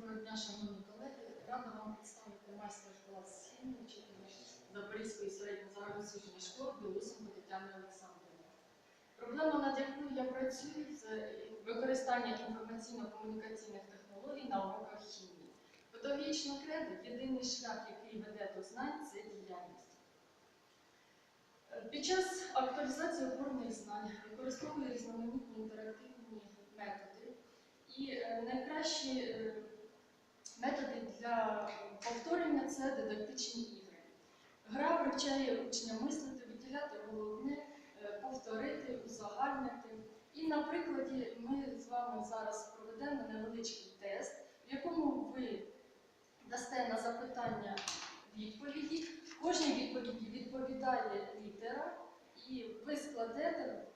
Доброго дня, шановні колеги. Рада вам представити майстер-клас хімії вчителя Запорізької середньо-загальноосвітньої школи Білусенко Тетяни Олександрівни. Проблема, над якою я працюю, це використання інформаційно-комунікаційних технологій на уроках хімії. Педагогічна кредо єдиний шлях, який веде до знань, це діяльність. Під час актуалізації опорних знань використовую різноманітні інтерактивні методи. І е, найкращі е, методи для повторення це дидактичні ігри. Гра привчає учня мислити, виділяти головне, е, повторити, узагальнити. І на прикладі ми з вами зараз проведемо невеличкий тест, в якому ви дасте на запитання відповіді. Кожній відповіді відповідає літера, і ви складете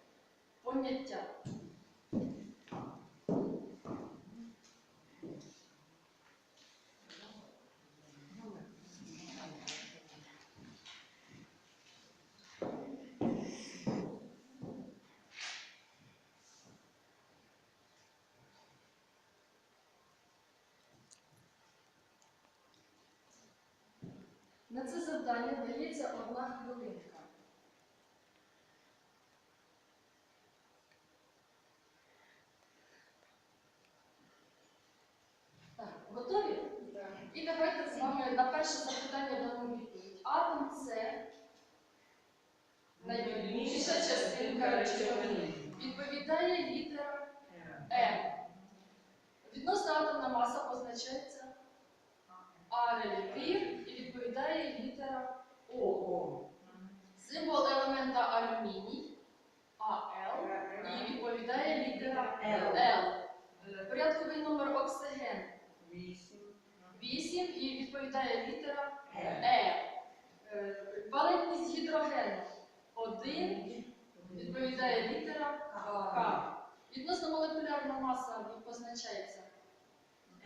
поняття. На це завдання дається одна хвилинка. Так, готові? І давайте з вами на перше запитання дамо відповідь. Атом це найбільша частинка речовини. Відповідає літера М. Відносна атомна маса позначається А і відповідає літера О. Символ елемента алюміній АЛ і відповідає літера Л. Е, Порядковий номер оксиген. 8 і відповідає літера Е. Е, Валентність гідрогену. 1 відповідає літера К. Відносно молекулярна маса позначається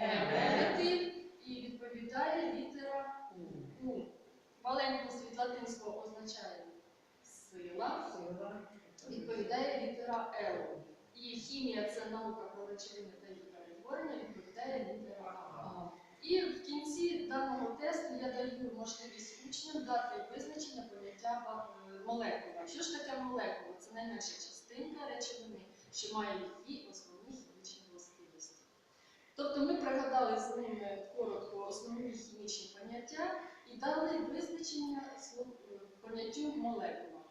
М релятив і відповідає літера У. Валентність від латинського означає сила, відповідає літера Л. І хімія це наука про речовини та їх перетворення, відповідає літера А. І в кінці даного тесту я даю можливість учням дати визначення поняття е, молекула. Що ж таке молекула? Це найменша частинка речовини, що має її основні хімічні властивості. Тобто ми пригадали з ними коротко основні хімічні поняття і дали визначення е, поняттю молекула.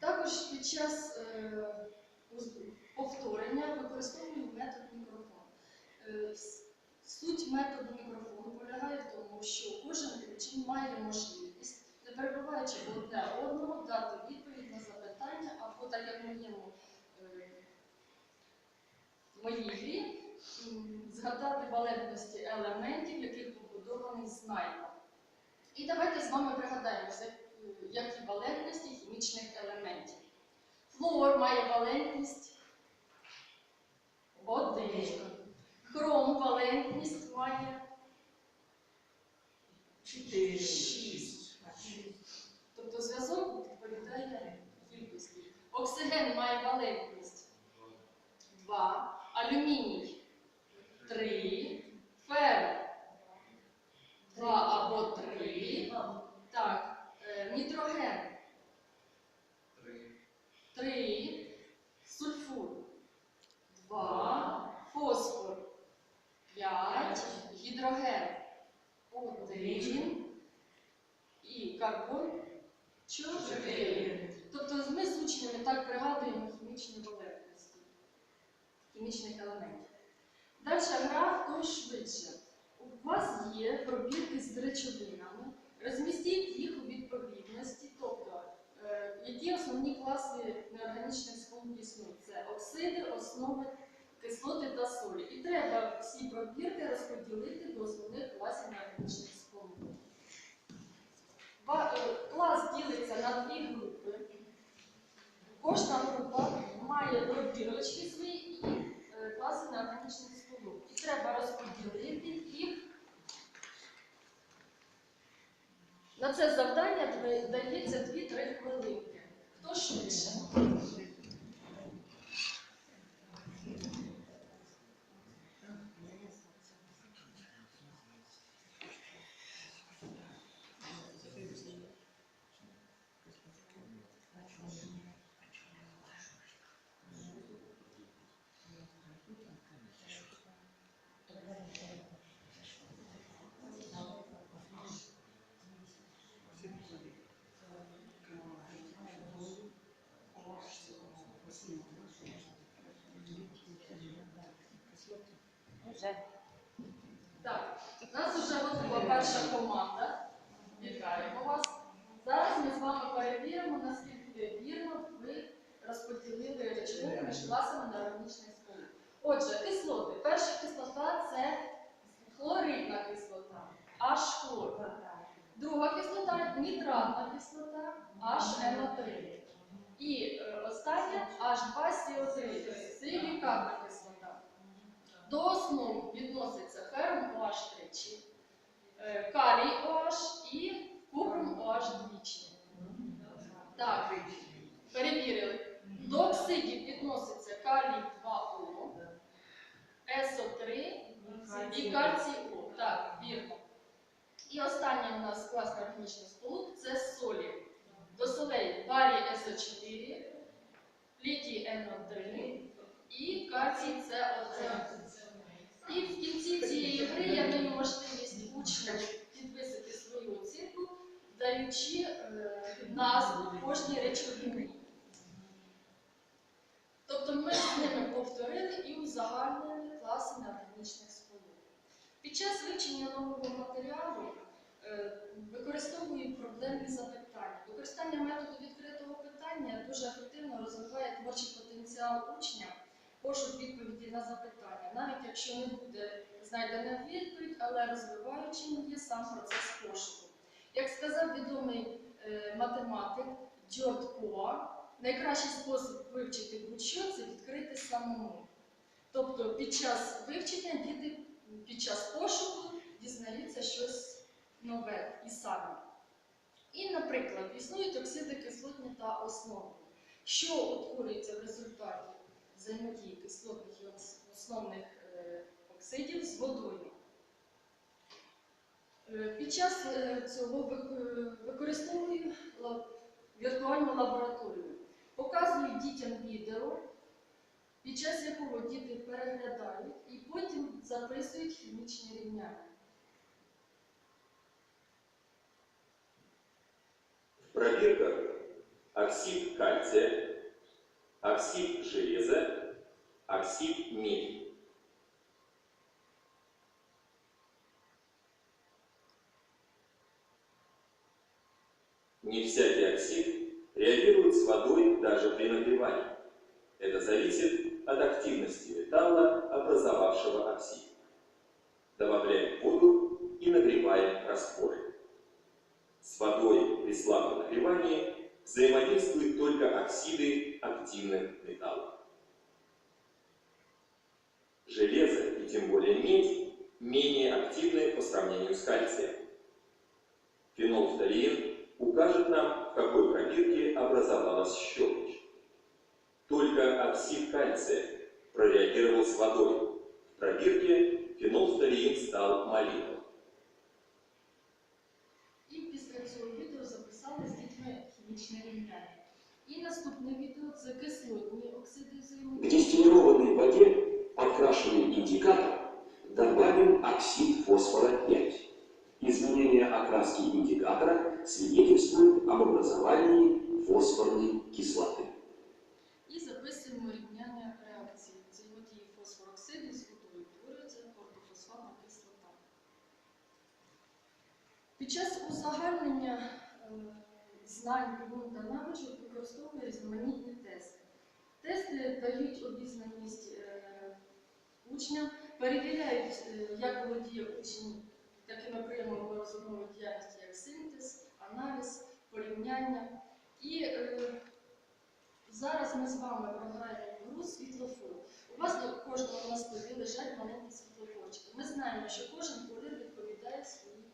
Також під час е, повторення використовую метод мікрофон. Е, Суть методу мікрофону полягає в тому, що кожен учень має можливість, не перебуваючи одне одного, дати відповідь на запитання, або так як моєму моїй грі, згадати валентності елементів, яких побудований знайка. І давайте з вами пригадаємо, які валентності хімічних елементів. Флуор має валентність 1. Хром валентність має 4. 6. Тобто зв'язок відповідає кількості. Оксиген має валентність 2, алюміній 3, ферм 2 або 3. Так, е, нітроген. 3, сульфур. 2, фосфор. 5, гідроген. 1 і карбон. 4. Тобто ми з учнями так пригадуємо хімічні валентності, хімічних елементів. Далі гра хто швидше. У вас є пробірки з речовинами, розмістіть їх у відповідності, тобто е, які основні класи неорганічних сполук існують. Це оксиди, основи, кислоти та солі. І треба всі пробірки розподілити до основних класів неорганічних сполук. Е, Клас ділиться на дві групи. Кожна група має пробірочки свої і е, класи неорганічних сполук. І треба розподілити їх. На це завдання дає- дається 2-3 хвилинки. Хто швидше? Вже. Так, у нас вже готова перша команда. Вітаємо вас. Зараз ми з вами перевіримо, наскільки вірно ви розподілили речовини між класами на органічний сполук. Отже, кислоти. Перша кислота це хлоридна кислота, H хлор. Друга кислота нітратна кислота, HNO3. І е, остання H2CO3, силікатна кислота. До основ відноситься ферум OH тричі, е, калій OH і купрум OH двічі. Так, перевірили. До оксидів відноситься калій 2О, СО3 і кальцій О. Так, вірно. І останній у нас класний органічний сполук це солі. До солей барій СО4, літій НО3 і кальцій СО3. І в кінці цієї гри я даю можливість учням підвисити свою оцінку, даючи е, назву кожній речовині. Тобто ми з ними повторили і узагальнили класи неорганічних сполук. Під час вивчення нового матеріалу е, використовую проблемні запитання. Використання методу відкритого питання дуже ефективно розвиває творчий потенціал учня, пошук відповіді на запитання, навіть якщо не буде знайдена відповідь, але розвиваючим є сам процес пошуку. Як сказав відомий е, математик Дьорд Поа, найкращий спосіб вивчити будь-що це відкрити самому. Тобто під час вивчення діти під час пошуку дізнаються щось нове і самі. І, наприклад, існують оксиди кислотні та основні. Що утворюється в результаті взаємодії кислотних і основних е, оксидів з водою? Е, Під час е, цього вик- використовую віртуальну лабораторію. Показую дітям відео, під час якого діти переглядають і потім записують хімічні рівняння. В пробирках оксид кальция, оксид железа, оксид меди. Не всякий оксид реагирует с водой даже при нагревании. Это зависит от активности металла, образовавшего оксид. Добавляем воду и нагреваем растворы. С водой при слабом нагревании взаимодействуют только оксиды активных металлов. Железо и тем более медь менее активны по сравнению с кальцием. Фенолфталеин укажет нам, в какой пробирке образовалась щелочь. Только оксид кальция прореагировал с водой. В пробирке фенолфталеин стал малиновым. наступне відео це кислотні оксиди К взаємодії. дистиллированной воде, подкрашенный индикатор, добавим оксид фосфора 5. Изменение окраски индикатора свидетельствует об образовании фосфорной кислоты. І записуємо рівняння реакції взаємодії фосфороксиду з водою. Утворюється ордофосфатна кислота. Під час узагальнення е, знань вимог та навичок використовує різноманітні тести. Тести дають обізнаність е, учням, перевіряють, е, як володіє учень такими прийомами розумової діяльності, як синтез, аналіз, порівняння. І е, Зараз ми з вами програємо гру світлофор. У вас до кожного на столі лежать маленькі світлофорчики. Ми знаємо, що кожен колір відповідає своїй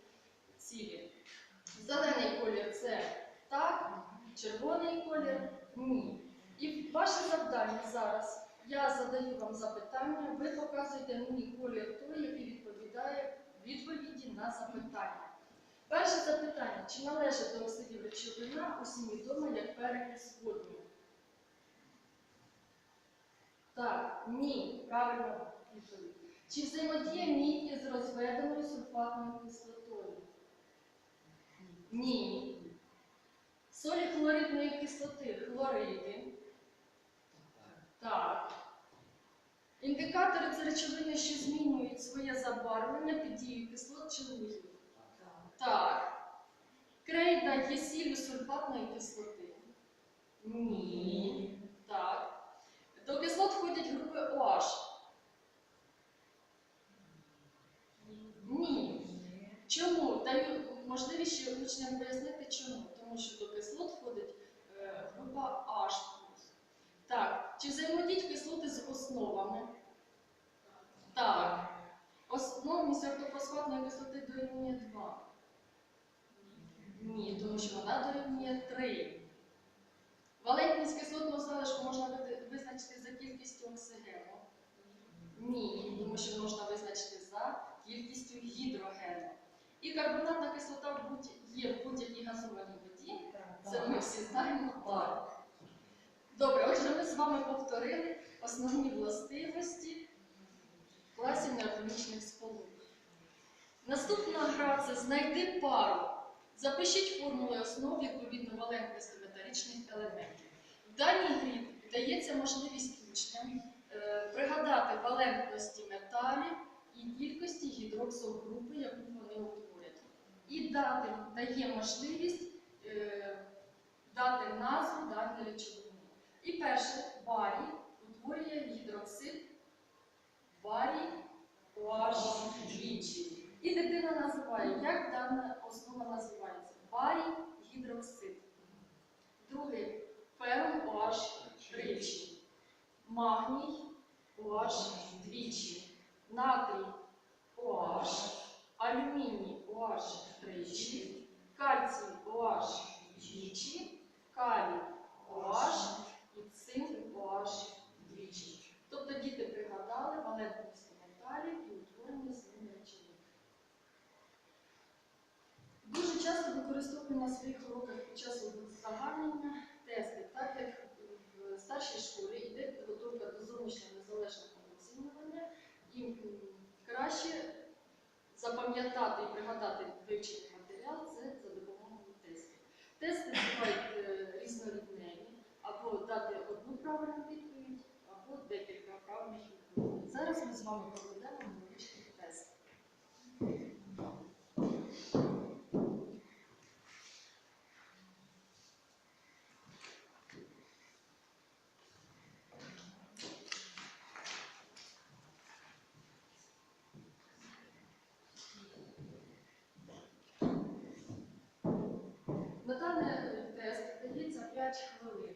цілі. Зелений колір це так, червоний колір ні. І ваше завдання зараз. Я задаю вам запитання, ви показуєте мені колір той, який відповідає відповіді на запитання. Перше запитання: чи належить до оксидів речовина усім відома як перекис водню? Так, ні, правильно відповідь. Чи взаємодіє мідь із розведеною сульфатною кислотою? Ні. Солі хлоридної кислоти хлориди. Так. Індикатори це речовини, що змінюють своє забарвлення під дією кислот чи лужів. Так. Крейда є сіллю сульфатної кислоти. Ні. Так. До кислот входять групи OH. Ні. Чому? Даю можливість ще учням пояснити чому. Тому що до кислот входить е, група H. Так. Чи взаємодіють кислоти з основами? Так. Основність ортофосфатної кислоти дорівнює 2. Ні, тому що вона дорівнює 3. Валентність кислотного залишку можна визначити за кількістю оксигену. Ні, тому що можна визначити за кількістю гідрогену. І карбонатна кислота є в будь-якій газованій. Це ми всі знаємо. Так. Добре, отже, ми з вами повторили основні властивості класів неорганічних сполук. Наступна гра це знайди пару. Запишіть формули основ відповідно валентності металічних елементів. В даній грі дається можливість учням е, пригадати валентності металів і кількості гідроксогрупи, яку вони утворять. І дати, дає можливість е, дати назву даній речовині. І перше, барій утворює гідроксид барій OH двічі. І дитина називає, як дана основа називається? Барій гідроксид. Другий ферум OH тричі. Магній OH двічі. Натрій OH. Алюміній OH тричі. Кальцій OH двічі. Калій OH і цинк OH двічі. Тобто діти пригадали валентності металів і утворення з ними речовин. Дуже часто використовуємо на своїх уроках під час узагальнення тести, так як в старшій школі йде підготовка до зовнішнього незалежного оцінювання, і краще запам'ятати і пригадати вивчений матеріал це за допомогою тестів. Тести бувають е, або дати одну правильну відповідь, або декілька правильних відповідей. Зараз ми з вами проведемо невеличкий тест. На даний тест дається 5 хвилин.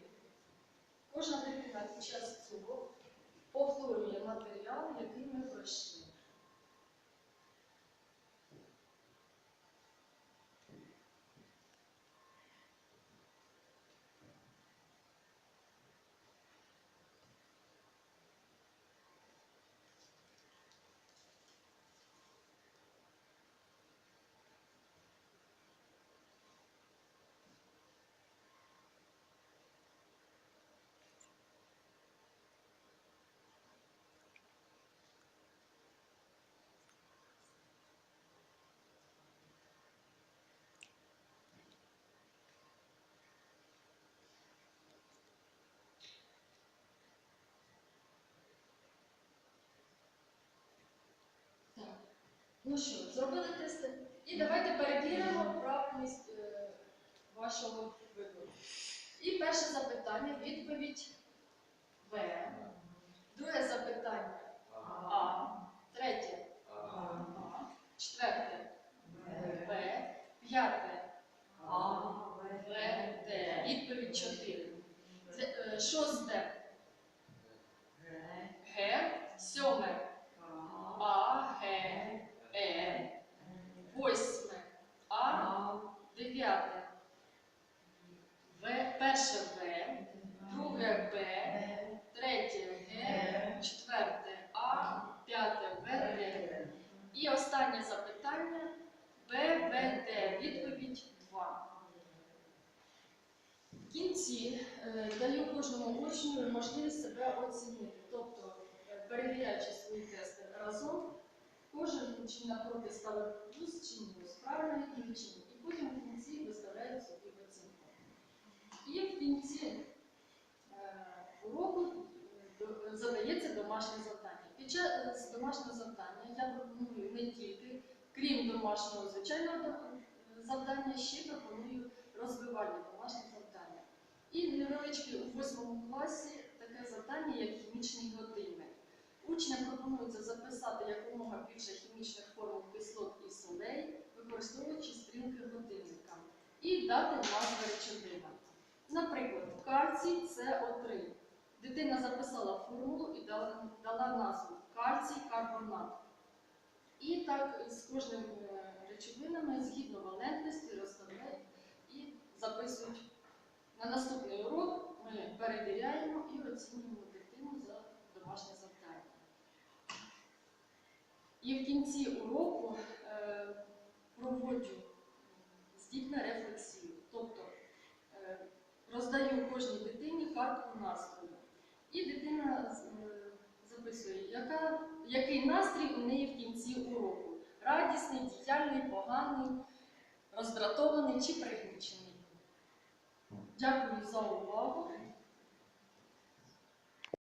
Кожна дитина під час цього повторює матеріал, який ми пройшли. Так. Ну що, зробили тести? І давайте перевіримо правильність е, вашого вибору. І перше запитання, відповідь В. Друге запитання А. Третє А. Четверте В. П'яте А. В. Д. Відповідь 4. Шосте Г. Сьоме А, Г, Е, восьме, А, дев'яте, В, перше В, друге Б, третє Г, четверте А, п'яте В, Д. І останнє запитання Б, В, Д. Відповідь 2. В кінці е, даю кожному учню можливість себе оцінити. Тобто, е, перевіряючи свої тести разом, кожен учень напроти ставить плюс чи мінус, правильно чи ні. І потім в кінці виставляють собі оцінку. І в кінці е, уроку задається домашнє завдання. під час домашнього завдання я пропоную не тільки, крім домашнього звичайного завдання, ще пропоную розвивальне домашнє завдання. І невеличке у восьмому класі таке завдання, як хімічний годинник. Учням пропонується записати якомога більше хімічних формул кислот і солей, використовуючи стрілки годинника, і дати назви речовинам. Наприклад, кальцій СО3. Дитина записала формулу і дала, назву кальцій карбонат. І так з кожним е, речовинами згідно валентності розставляють і записують. На наступний урок ми перевіряємо і оцінюємо дитину за домашнє завдання. І в кінці уроку е, проводжу з рефлексію. Тобто е, роздаю кожній дитині картку настрою. І дитина е, записує, яка, який настрій у неї в кінці уроку. Радісний, діяльний, поганий, роздратований чи пригнічений. Já cruzou o?